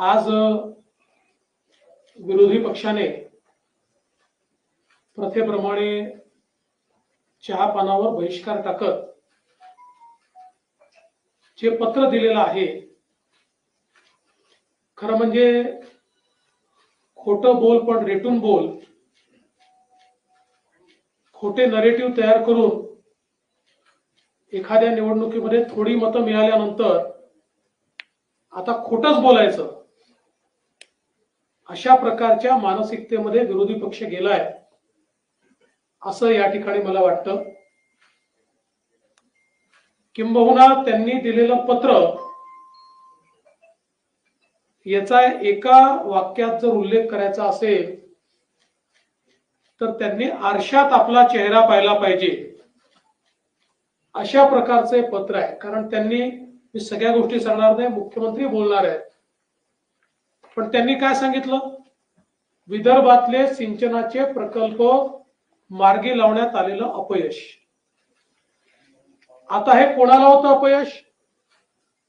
आज विरोधी पक्षाने प्रथेप्रमाणे चहा पानावर बहिष्कार टाकत जे पत्र दिलेलं आहे खरं म्हणजे खोटं बोल पण रेटून बोल खोटे नरेटिव्ह तयार करून एखाद्या निवडणुकीमध्ये थोडी मतं मिळाल्यानंतर आता खोटच बोलायचं. अशा प्रकारच्या मानसिकतेमध्ये विरोधी पक्ष गेलाय असं या ठिकाणी मला वाटतं. किंबहुना त्यांनी दिलेलं पत्र याचा एका वाक्यात जर उल्लेख करायचा असेल तर त्यांनी आरशात आपला चेहरा पाहिला पाहिजे. अशा प्रकारचे पत्र आहे. कारण त्यांनी मी सगळ्या गोष्टी सांगणार नाही मुख्यमंत्री बोलणार आहेत. पण त्यांनी काय सांगितलं? विदर्भातले सिंचनाचे प्रकल्प मार्गी लावण्यात आलेलं अपयश. आता हे कोणाला होतं अपयश?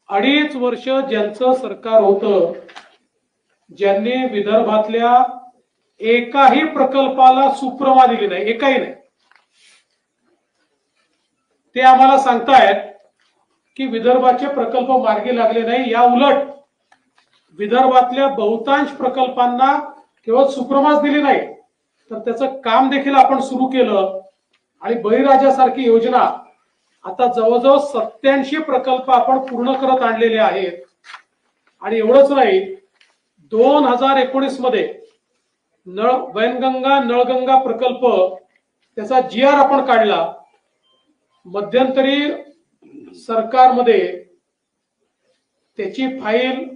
अडीच वर्ष ज्यांचं सरकार होतं ज्यांनी विदर्भातल्या एकाही प्रकल्पाला सुप्रमा दिली नाही एकाही नाही. ते आम्हाला सांगतायत की विदर्भाचे प्रकल्प मार्गी लागले नाही या उलट विदर्भातल्या बहुतांश प्रकल्पांना केवळ सुप्रमास दिली नाही तर त्याचं काम देखील आपण सुरू केलं. आणि बळीराजासारखी योजना आता जवळजवळ सत्याऐंशी प्रकल्प आपण पूर्ण करत आणलेले आहेत. आणि एवढंच नाही दोन हजार एकोणीसमध्ये नळ वैनगंगा नळगंगा प्रकल्प त्याचा जी आर आपण काढला. मध्यंतरी सरकारमध्ये त्याची फाईल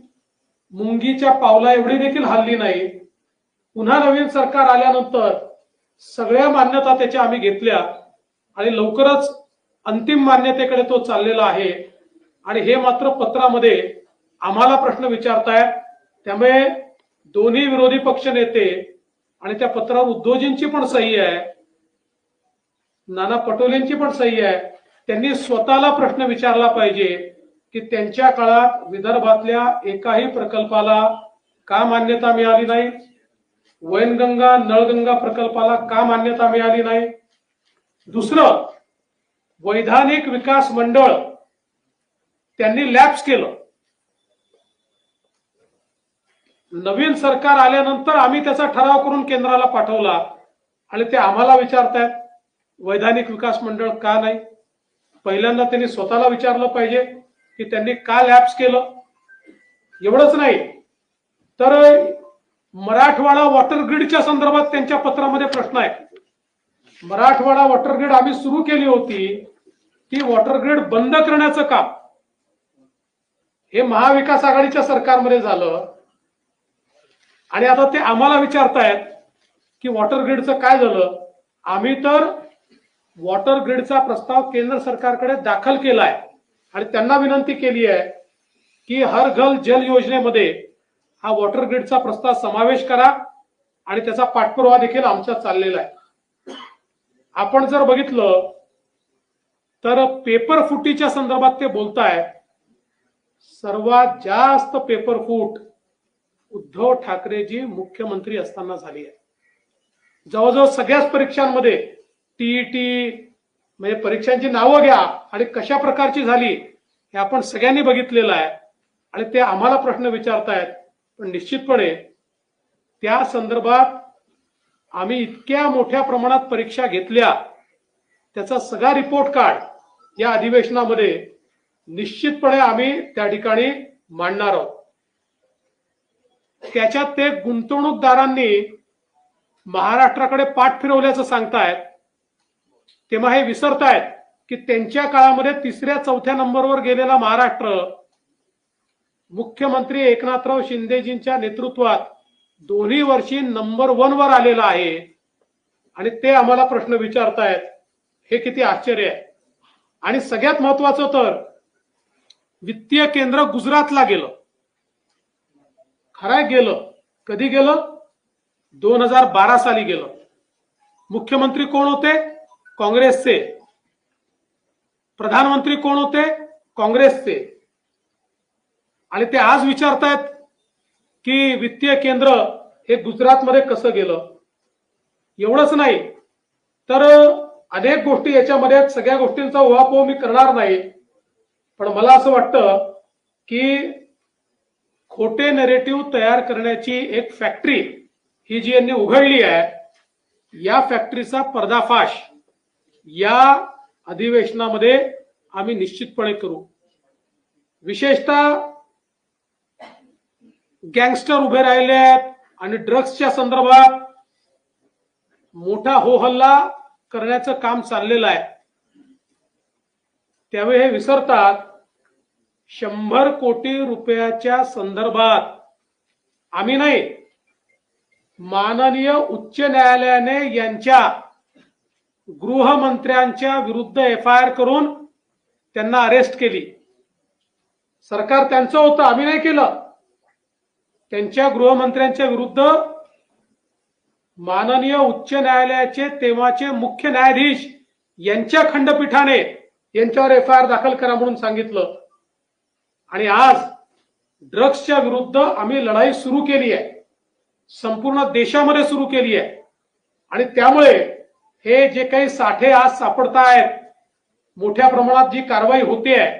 मुंगीच्या पावला एवढी देखील हल्ली नाही. पुन्हा नवीन सरकार आल्यानंतर सगळ्या मान्यता त्याच्या आम्ही घेतल्या आणि लवकरच अंतिम मान्यतेकडे तो चाललेला आहे. आणि हे मात्र पत्रामध्ये आम्हाला प्रश्न विचारतायत. त्यामुळे दोन्ही विरोधी पक्ष नेते आणि त्या पत्रावर उद्योजींची पण सही आहे. नाना पटोलेंची पण सही आहे. त्यांनी स्वतःला प्रश्न विचारला पाहिजे. की त्यांच्या काळात विदर्भातल्या एकाही प्रकल्पाला का मान्यता मिळाली नाही. वैनगंगा नळगंगा प्रकल्पाला का मान्यता मिळाली नाही. दुसरं वैधानिक विकास मंडळ त्यांनी लॅप्स केलं. नवीन सरकार आल्यानंतर आम्ही त्याचा ठराव करून केंद्राला पाठवला आणि ते आम्हाला विचारतायत वैधानिक विकास मंडळ का नाही? पहिल्यांदा त्यांनी स्वतःला विचारलं पाहिजे. की त्यांनी का लॅप्स केलं? एवढंच नाही. तर मराठवाडा वॉटर ग्रीडच्या संदर्भात त्यांच्या पत्रामध्ये प्रश्न आहे. मराठवाडा वॉटर ग्रीड आम्ही सुरू केली होती ती वॉटर ग्रीड बंद करण्याचं काम. हे महाविकास आघाडीच्या सरकारमध्ये झालं. आणि आता ते आम्हाला विचारतायत की वॉटर ग्रीडचं काय झालं? आम्ही तर वॉटर ग्रीडचा प्रस्ताव केंद्र सरकारकडे दाखल केला आहे आणि त्यांना विनंती केली आहे की हर घर जल योजनेमध्ये हा वॉटर ग्रीडचा प्रस्ताव समावेश करा आणि त्याचा पाठपुरावा देखील आमचा चाललेला आहे. आपण जर बघितलं तर पेपर फुटीच्या संदर्भात ते बोलताय सर्वात जास्त पेपर फूट उद्धव ठाकरेजी मुख्यमंत्री असताना झाली आहे. जवळजवळ सगळ्याच परीक्षांमध्ये टीईटी म्हणजे परीक्षांची नावं घ्या आणि कशा प्रकारची झाली हे आपण सगळ्यांनी बघितलेलं आहे. आणि ते आम्हाला प्रश्न विचारतायत. पण निश्चितपणे त्या संदर्भात आम्ही इतक्या मोठ्या प्रमाणात परीक्षा घेतल्या. त्याचा सगळा रिपोर्ट कार्ड या अधिवेशनामध्ये निश्चितपणे आम्ही त्या ठिकाणी मांडणार आहोत. त्याच्यात ते गुंतवणूकदारांनी महाराष्ट्राकडे पाठ फिरवल्याचं सांगतायत. तेव्हा हे विसरतायत की त्यांच्या काळामध्ये तिसऱ्या चौथ्या नंबरवर गेलेला महाराष्ट्र मुख्यमंत्री एकनाथराव शिंदेजींच्या नेतृत्वात दोन्ही वर्षी नंबर वन वर आलेला आहे. आणि ते आम्हाला प्रश्न विचारतायत. हे किती आश्चर्य आहे. आणि सगळ्यात महत्वाचं तर वित्तीय केंद्र गुजरातला गेलं. खराय गेलं. कधी गेलं? दोन हजार बारा साली गेलं. मुख्यमंत्री कोण होते? काँग्रेसचे. प्रधानमंत्री कोण होते? काँग्रेसचे. आणि ते आज विचारतायत की वित्तीय केंद्र हे गुजरातमध्ये कसं गेलं? एवढंच नाही. तर अनेक गोष्टी याच्यामध्ये सगळ्या गोष्टींचा उहापोह मी करणार नाही. पण मला असं वाटतं की खोटे नेरेटिव्ह तयार करण्याची एक फॅक्टरी ही जी यांनी उघडली आहे या फॅक्टरीचा पर्दाफाश या अधिवेशनामध्ये आम्ही निश्चितपणे करू. विशेषतः गँगस्टर उभे राहिले आहेत आणि ड्रग्सच्या संदर्भात मोठा हो हल्ला करण्याचं काम चाललेलं आहे. त्यावेळी हे विसरतात शंभर कोटी रुपयाच्या संदर्भात आम्ही नाही माननीय उच्च न्यायालयाने यांच्या गृहमंत्र्यांच्या विरुद्ध एफ आय आर करून त्यांना अरेस्ट केली. सरकार त्यांचं होतं आम्ही नाही केलं. त्यांच्या गृहमंत्र्यांच्या विरुद्ध माननीय उच्च न्यायालयाचे तेव्हाचे मुख्य न्यायाधीश यांच्या खंडपीठाने यांच्यावर एफ आय आर दाखल करा म्हणून सांगितलं. आणि आज ड्रग्सच्या विरुद्ध आम्ही लढाई सुरू केली आहे. संपूर्ण देशामध्ये सुरू केली आहे. आणि त्यामुळे हे जे काही साठे आज सापडतायत मोठ्या प्रमाणात जी कारवाई होते आहे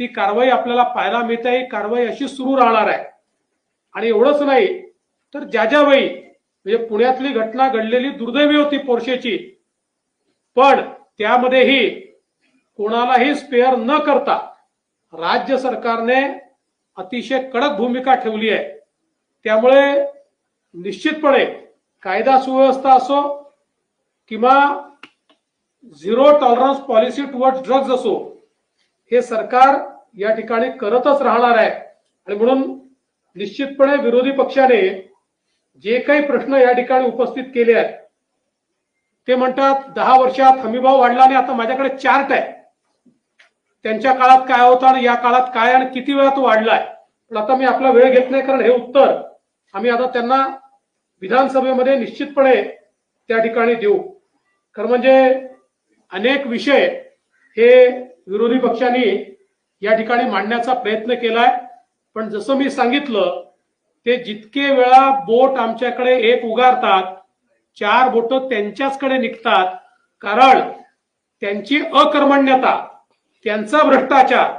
ती कारवाई आपल्याला पाहायला मिळते. ही कारवाई अशी सुरू राहणार आहे. आणि एवढंच नाही तर ज्या ज्या वेळी म्हणजे पुण्यातली घटना घडलेली दुर्दैवी होती पोर्शेची पण त्यामध्येही कोणालाही स्पेअर न करता राज्य सरकारने अतिशय कडक भूमिका ठेवली आहे. त्यामुळे निश्चितपणे कायदा सुव्यवस्था असो किंवा zero tolerance policy toward drugs असो हे सरकार या ठिकाणी करतच राहणार आहे. आणि म्हणून निश्चितपणे विरोधी पक्षाने जे काही प्रश्न या ठिकाणी उपस्थित केले आहेत ते म्हणतात दहा वर्षात हमीभाव वाढला आणि आता माझ्याकडे चार्ट आहे. त्यांच्या काळात काय होतं आणि या काळात काय आणि किती वेळा तो वाढलाय? पण आता मी आपला वेळ घेत नाही कारण हे उत्तर आम्ही आता त्यांना विधानसभेमध्ये निश्चितपणे त्या ठिकाणी देऊ. खरं म्हणजे अनेक विषय हे विरोधी पक्षांनी या ठिकाणी मांडण्याचा प्रयत्न केलाय. पण जसं मी सांगितलं ते जितके वेळा बोट आमच्याकडे एक उगारतात चार बोट त्यांच्याचकडे निघतात. कारण त्यांची अकर्मण्यता त्यांचा भ्रष्टाचार.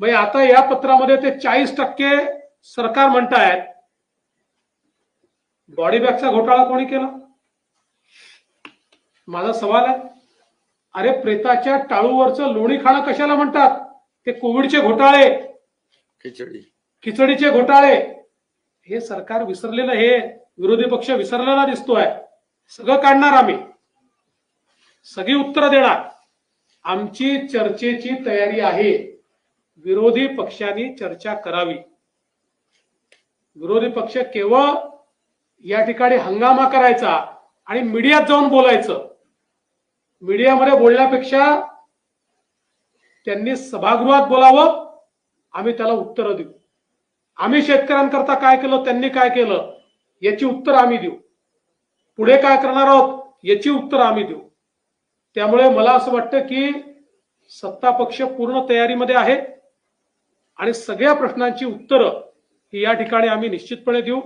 म्हणजे आता या पत्रामध्ये ते चाळीस टक्के सरकार म्हणतायत. बॉडी बॅगचा घोटाळा कोणी केला? माझा सवाल आहे अरे प्रेताच्या टाळूवरचं लोणी खाणं कशाला म्हणतात? ते कोविडचे घोटाळे. खिचडी. खिचडीचे घोटाळे. हे सरकार विसरलेलं हे विरोधी पक्ष विसरलेला दिसतोय. सगळं काढणार आम्ही. सगळी उत्तरं देणार. आमची चर्चेची तयारी आहे. विरोधी पक्षांनी चर्चा करावी. विरोधी पक्ष केवळ या ठिकाणी हंगामा करायचा आणि मीडियात जाऊन बोलायचं. मीडियामध्ये बोलण्यापेक्षा त्यांनी सभागृहात बोलावं आम्ही त्याला उत्तरं देऊ. आम्ही शेतकऱ्यांकरता काय केलं त्यांनी काय केलं याची उत्तर आम्ही देऊ. पुढे काय करणार आहोत याची उत्तर आम्ही देऊ. त्यामुळे मला असं वाटतं की सत्ता पक्ष पूर्ण तयारीमध्ये आहे आणि सगळ्या प्रश्नांची उत्तरं ही या ठिकाणी आम्ही निश्चितपणे देऊ.